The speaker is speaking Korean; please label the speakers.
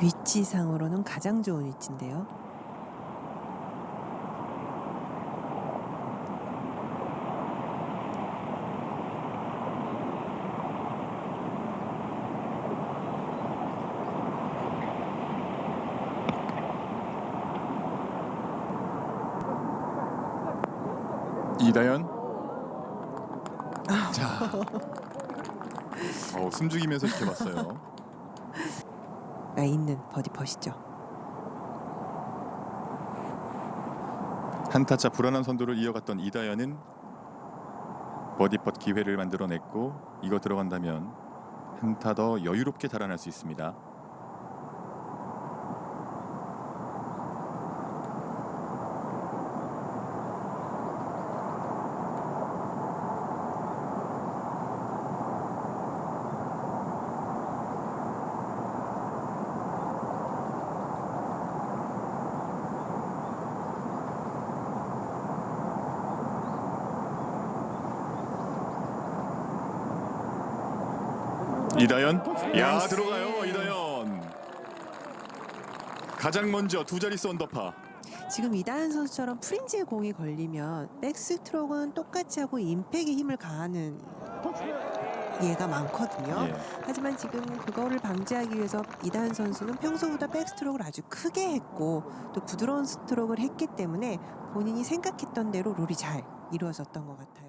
Speaker 1: 위치상으로는 가장 좋은 위치인데요.
Speaker 2: 이다연. 자. 어, 숨죽이면서 이렇게 봤어요.
Speaker 1: 가 있는 버디 퍼시죠.
Speaker 2: 한타차 불안한 선두를 이어갔던 이다연은 버디펫 기회를 만들어냈고 이거 들어간다면 한타 더 여유롭게 달아날 수 있습니다. 이다연, 야. 들어가요 이다연. 가장 먼저 두 자릿수 언더파.
Speaker 1: 지금 이다현 선수처럼 프린지에 공이 걸리면 백스트로크는 똑같이 하고 임팩에 힘을 가하는 예가 많거든요.
Speaker 2: 예.
Speaker 1: 하지만 지금 그거를 방지하기 위해서 이다현 선수는 평소보다 백스트로크를 아주 크게 했고 또 부드러운 스트로크를 했기 때문에 본인이 생각했던 대로 롤이 잘 이루어졌던 것 같아요.